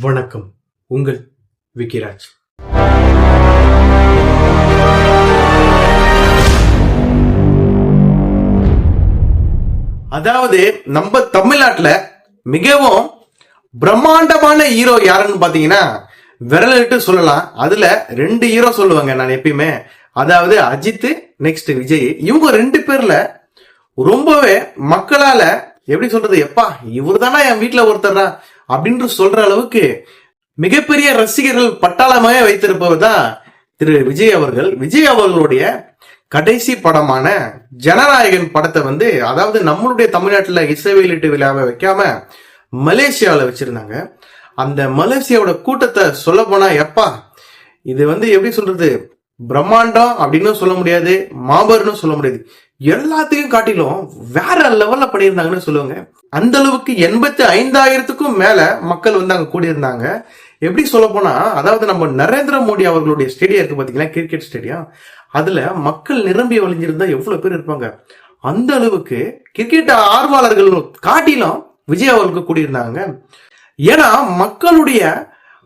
வணக்கம். உங்கள் விக்கிராஜ். அதாவது நம்ம தமிழ்நாட்டுல மிகவும் பிரம்மாண்டமான ஹீரோ யாருன்னு பாத்தீங்கன்னா விரலிட்டு சொல்லலாம். அதுல ரெண்டு ஹீரோ சொல்லுவாங்க நான் எப்பயுமே. அதாவது அஜித் நெக்ஸ்ட் விஜய். இவங்க ரெண்டு பேர்ல ரொம்பவே மக்களால எப்படி சொல்றது? எப்பா இவர் தானா என் வீட்டுல ஒருத்தர்ரா அப்படின்னு சொல்ற அளவுக்கு மிகப்பெரிய ரசிகர்கள் பட்டாளமாக வைத்திருப்பவர் தான் திரு விஜய் அவர்கள். விஜய் அவர்களுடைய கடைசி படமான ஜனநாயகன் படத்தை வந்து அதாவது நம்மளுடைய தமிழ்நாட்டுல இசை வெளியீட்டு விழாவை வைக்காம மலேசியாவில் வச்சிருந்தாங்க. அந்த மலேசியாவோட கூட்டத்தை சொல்ல போனா எப்பா இது வந்து எப்படி சொல்றது? பிரம்மாண்டம் அப்படின்னு சொல்ல முடியாது மாபெருன்னு சொல்ல முடியாது. எல்லாத்தையும் காட்டிலும் வேற லெவல்ல பண்ணியிருந்தாங்கன்னு சொல்லுவாங்க. அந்த அளவுக்கு எண்பத்தி ஐந்தாயிரத்துக்கும் மேல மக்கள் வந்து அங்க கூடியிருந்தாங்க. எப்படி சொல்ல போனா அதாவது நம்ம நரேந்திர மோடி அவர்களுடைய ஸ்டேடியம் இருக்கு பாத்தீங்களா? கிரிக்கெட் ஸ்டேடியம் அதுல மக்கள் நிரம்பி வழிஞ்சிருந்தா எவ்வளவு பேர் இருப்பாங்க? அந்த அளவுக்கு கிரிக்கெட் ஆர்வலர்கள் காட்டிலும் விஜய் அவர்களுக்கு கூடியிருந்தாங்க. ஏன்னா மக்களுடைய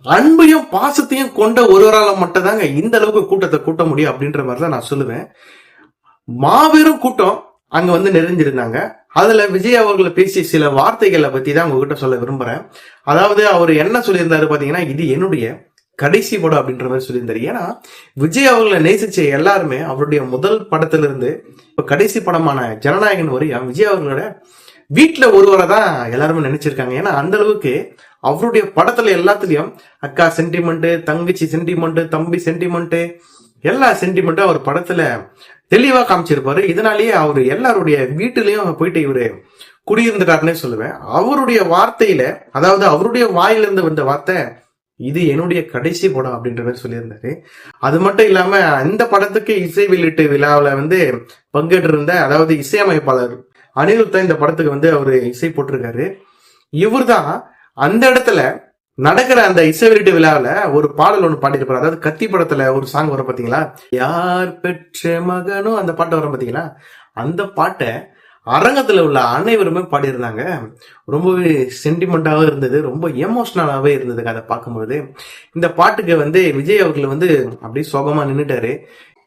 அன்பையும் பாசத்தையும் கொண்ட ஒருவரால் மட்டும் தாங்க இந்த அளவுக்கு கூட்டத்தை கூட்ட முடியும் அப்படின்ற மாதிரி தான் நான் சொல்லுவேன். மாபெரும் கூட்டம் அங்க வந்து நிறைஞ்சிருந்தாங்க அதுல விஜய் அவர்களை பேசிய சில வார்த்தைகளை பத்தி தான் உங்ககிட்ட சொல்ல விரும்புறேன். அதாவது அவர் என்ன சொல்லியிருந்தாரு பாத்தீங்கன்னா இது என்னுடைய கடைசி படம் அப்படின்ற மாதிரி சொல்லியிருந்தாரு. ஏன்னா விஜய் அவர்களை நேசிச்ச எல்லாருமே அவருடைய முதல் படத்துல இருந்து இப்ப கடைசி படமான ஜனநாயகன் வரையும் விஜய் அவர்களோட வீட்டுல ஒருவரை தான் எல்லாருமே நினைச்சிருக்காங்க. ஏன்னா அந்த அளவுக்கு அவருடைய படத்துல எல்லாத்துலயும் அக்கா சென்டிமெண்ட் தங்கச்சி சென்டிமெண்ட் தம்பி சென்டிமெண்ட் எல்லா சென்டிமெண்ட்டும் அவர் படத்துல தெளிவாக காமிச்சிருப்பாரு. இதனாலேயே அவர் எல்லாருடைய வீட்டுலயும் போயிட்டு இவரு குடியிருந்துட்டாருன்னே சொல்லுவேன். அவருடைய வார்த்தையில அதாவது அவருடைய வாயிலிருந்து வந்த வார்த்தை இது என்னுடைய கடைசி படம் அப்படின்ற மாதிரி சொல்லியிருந்தாரு. அது மட்டும் இல்லாம அந்த படத்துக்கு இசை வெளியீட்டு விழாவில் வந்து பங்கேற்று இருந்த அதாவது இசையமைப்பாளர் அனிருத்தா இந்த படத்துக்கு வந்து அவரு இசை போட்டிருக்காரு. இவர்தான் அந்த இடத்துல நடக்கிற அந்த இசைவெளியீட்டு விழாவில் ஒரு பாடல் ஒன்று பாடியிருப்பார். அதாவது கத்தி படத்துல ஒரு சாங் வரும் பார்த்தீங்களா யார் பெற்ற மகனும் அந்த பாட்டு வரும் பார்த்தீங்களா அந்த பாட்டை அரங்கத்தில் உள்ள அனைவருமே பாடியிருந்தாங்க. ரொம்பவே சென்டிமெண்ட்டாகவும் இருந்தது. ரொம்ப எமோஷ்னலாகவே இருந்தது அதை பார்க்கும்போது இந்த பாட்டுக்கு வந்து விஜய் அவர்கள் வந்து அப்படியே சோகமாக நின்றுட்டாரு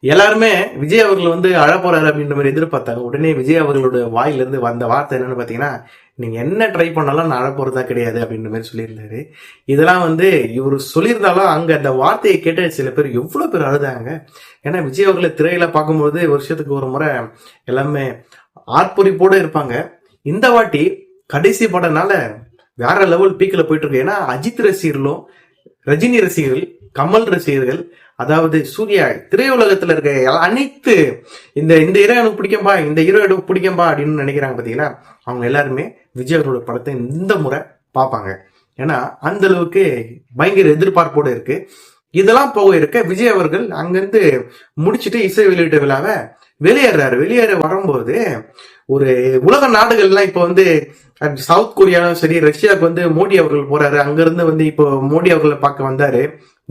எல்லாருமே விஜய் அவர்கள் வந்து அழ போறாரு அப்படின்ற மாதிரி எதிர்பார்த்தாங்க. உடனே விஜய் அவர்களோட வாயிலிருந்து வந்த வார்த்தை என்னன்னு பார்த்தீங்கன்னா நீங்கள் என்ன ட்ரை பண்ணாலும் நான் அழ கிடையாது அப்படின்ற மாதிரி சொல்லியிருந்தாரு. இதெல்லாம் வந்து இவர் சொல்லியிருந்தாலும் அங்கே அந்த வார்த்தையை கேட்ட சில பேர் எவ்வளோ பேர் அழுதாங்க. ஏன்னா விஜய் அவர்களை திரையில பார்க்கும்போது வருஷத்துக்கு ஒரு முறை எல்லாமே ஆர்ப்பரிப்போட இருப்பாங்க. இந்த வாட்டி கடைசி படம்னால வேற லெவல் பீக்கில் போயிட்டு இருக்கு. ஏன்னா அஜித் ரசிகர்களும் ரஜினி ரசிகர்கள் கமல் ரசிகர்கள் அதாவது சூர்யா திரையுலகத்துல இருக்க எல்லா- அனைத்து இந்த இந்த ஹீரோ எனக்கு பிடிக்கும்பா இந்த ஹீரோ எனக்கு பிடிக்கும்பா அப்படின்னு நினைக்கிறாங்க பாத்தீங்களா? அவங்க எல்லாருமே விஜய் படத்தை இந்த முறை பார்ப்பாங்க. ஏன்னா அந்த அளவுக்கு பயங்கர எதிர்பார்ப்போடு இருக்கு. இதெல்லாம் போக இருக்க விஜய் அவர்கள் அங்கிருந்து முடிச்சுட்டு இசை வெளியீட்டு விழாவை வெளியேறாரு. வெளியேற வரும்போது ஒரு உலக நாடுகள்லாம் இப்போ வந்து சவுத் கொரியாலும் சரி ரஷ்யாவுக்கு வந்து மோடி அவர்கள் போறாரு. அங்கிருந்து வந்து இப்போ மோடி அவர்களை பார்க்க வந்தாரு.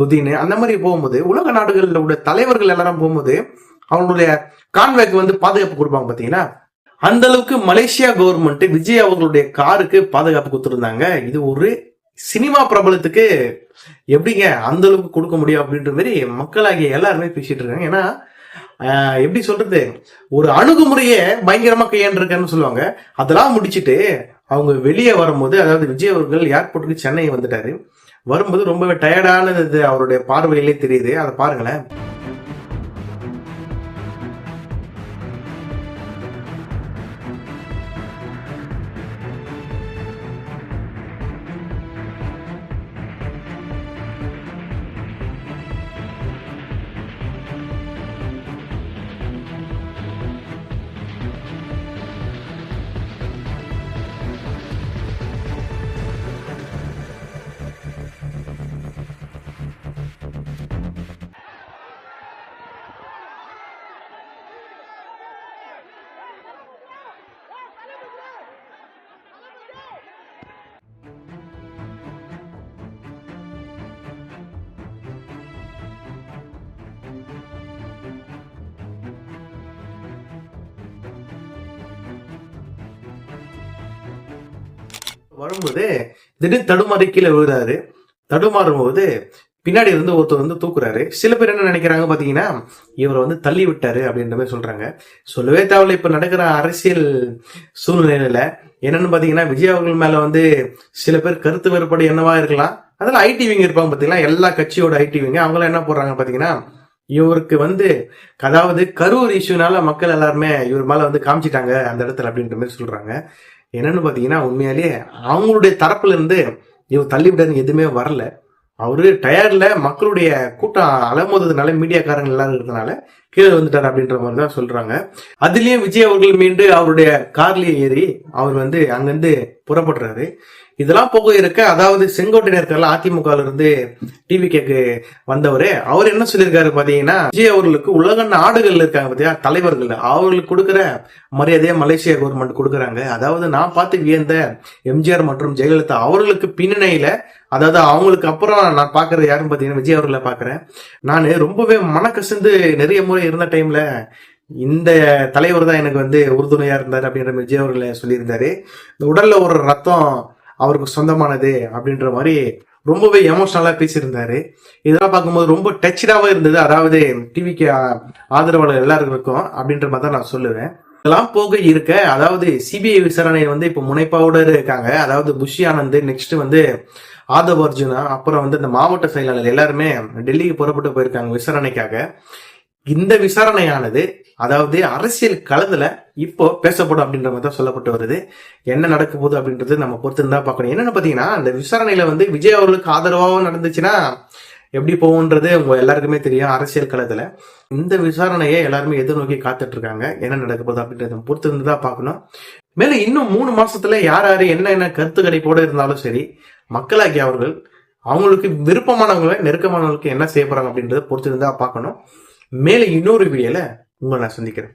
புதினு அந்த மாதிரி போகும்போது உலக நாடுகளில் உள்ள தலைவர்கள் எல்லாரும் போகும்போது அவங்களுடைய கான்வேக்கு வந்து பாதுகாப்பு கொடுப்பாங்க பார்த்தீங்கன்னா அந்த அளவுக்கு மலேசியா கவர்மெண்ட் விஜய் அவர்களுடைய காருக்கு பாதுகாப்பு கொடுத்துருந்தாங்க. இது ஒரு சினிமா பிரபலத்துக்கு எப்படிங்க அந்த அளவுக்கு கொடுக்க முடியும் அப்படின்ற மாதிரி மக்களாகிய எல்லாருமே பேசிட்டு இருக்காங்க. ஏன்னா எப்படி சொல்றது? ஒரு அணுகுமுறையே பயங்கரமா கையாண்டிருக்கான்னு சொல்லுவாங்க. அதெல்லாம் முடிச்சிட்டு அவங்க வெளியே வரும்போது அதாவது விஜய் அவர்கள் ஏர்போர்ட்டுக்கு சென்னை வந்துட்டாரு. வரும்போது ரொம்பவே டயர்டானது அவருடைய பார்வையிலே தெரியுது. அதை பாருங்களேன். வரும்போது திடீர்னு தடுமாறி கீழே விழுறாரு தடுமாறும் போது பின்னாடி இருந்து ஒருத்தர் வந்து தூக்குறாரு. சில பேர் என்ன நினைக்கிறாங்க பாத்தீங்கன்னா இவரை வந்து தள்ளி விட்டாரு அப்படின்ற மாதிரி சொல்றாங்க. சொல்லவே தேவையில்ல. இப்ப நடக்கிற அரசியல் சூழ்நிலையில என்னன்னு பாத்தீங்கன்னா விஜய் அவர்கள் மேல வந்து சில பேர் கருத்து வேறுபாடு என்னவா இருக்கலாம். அதில் ஐடிவிங்க இருப்பாங்க பாத்தீங்கன்னா எல்லா கட்சியோட ஐடிவிங்க அவங்களாம் என்ன போடுறாங்க பாத்தீங்கன்னா இவருக்கு வந்து அதாவது கரூர் இஷ்யூனால மக்கள் எல்லாருமே இவர் மேல வந்து காமிச்சிட்டாங்க அந்த இடத்துல அப்படின்ற மாதிரி சொல்றாங்க. என்னன்னு பார்த்தீங்கன்னா உண்மையாலேயே அவங்களுடைய தரப்புல இருந்து இவர் தள்ளி எதுவுமே வரல. அவரு டயர்ல மக்களுடைய கூட்டம் அலமோதுனால மீடியாக்காரங்க எல்லாரும் இருக்கிறதுனால கீழே வந்துட்டார் அப்படின்ற மாதிரி தான் சொல்றாங்க. அதுலயும் விஜய் அவர்கள் மீண்டு அவருடைய கார்லயே ஏறி அவர் வந்து அங்கிருந்து புறப்படுறாரு. இதெல்லாம் போக இருக்க அதாவது செங்கோட்டை நேரத்தில் அதிமுக இருந்து டிவி கேக்கு வந்தவரு அவர் என்ன சொல்லியிருக்காரு பாத்தீங்கன்னா விஜய் அவர்களுக்கு உலக நாடுகள்ல இருக்காங்க பாத்தியா தலைவர்கள் அவர்களுக்கு கொடுக்குற மரியாதையை மலேசியா கவர்மெண்ட் கொடுக்குறாங்க. அதாவது நான் பார்த்து வியந்த எம்ஜிஆர் மற்றும் ஜெயலலிதா அவர்களுக்கு பின்னணியில அதாவது அவங்களுக்கு அப்புறம் நான் பாக்குறது யாருன்னு பாத்தீங்கன்னா விஜய் அவர்களை பாக்குறேன். நான் ரொம்பவே மனக்கசிந்து நிறைய முறை இருந்த டைம்ல இந்த தலைவர் தான் எனக்கு வந்து உறுதுணையா இருந்தார் அப்படின்ற விஜய் அவர்களை சொல்லியிருந்தாரு. இந்த உடல்ல ஒரு ரத்தம் அவருக்கு சொந்தமானது அப்படின்ற மாதிரி ரொம்பவே எமோஷனலா பேசியிருந்தாரு. இதெல்லாம் பார்க்கும்போது ரொம்ப டச்சடாவே இருந்தது. அதாவது டிவிக்கு ஆதரவாளர் எல்லாருக்கும் அப்படின்ற மாதிரி தான் நான் சொல்லுவேன். எல்லாம் போக இருக்க அதாவது சிபிஐ விசாரணை வந்து இப்ப முனைப்பாவோட இருக்காங்க. அதாவது புஷி ஆனந்த் நெக்ஸ்ட் வந்து ஆதவ் அர்ஜுனா அப்புறம் வந்து இந்த மாவட்ட செயலாளர் எல்லாருமே டெல்லிக்கு புறப்பட்டு போயிருக்காங்க விசாரணைக்காக. இந்த விசாரணையானது அதாவது அரசியல் களத்துல இப்போ பேசப்படும் அப்படின்ற மாதிரி தான் சொல்லப்பட்டு வருது. என்ன நடக்க போகுது அப்படின்றது நம்ம பொறுத்து தான் பார்க்கணும். என்னன்னு பாத்தீங்கன்னா அந்த விசாரணையில வந்து விஜய் அவர்களுக்கு ஆதரவாகவும் நடந்துச்சுன்னா எப்படி போகுன்றது உங்க எல்லாருக்குமே தெரியும் அரசியல் களத்துல. இந்த விசாரணையை எல்லாருமே எதிர்நோக்கி காத்துட்டு இருக்காங்க என்ன நடக்க போகுது அப்படின்றத பொறுத்து இருந்து தான் பார்க்கணும். மேலும் இன்னும் மூணு மாசத்துல யார் யாரு என்ன என்ன கருத்து கணிப்போட இருந்தாலும் சரி மக்களாகி அவர்கள் அவங்களுக்கு விருப்பமானவங்களை நெருக்கமானவங்களுக்கு என்ன செய்ய போறாங்க அப்படின்றத பொறுத்து இருந்தா பார்க்கணும். மேலே இன்னொரு வீடியோல உங்களை நான் சந்திக்கிறேன்.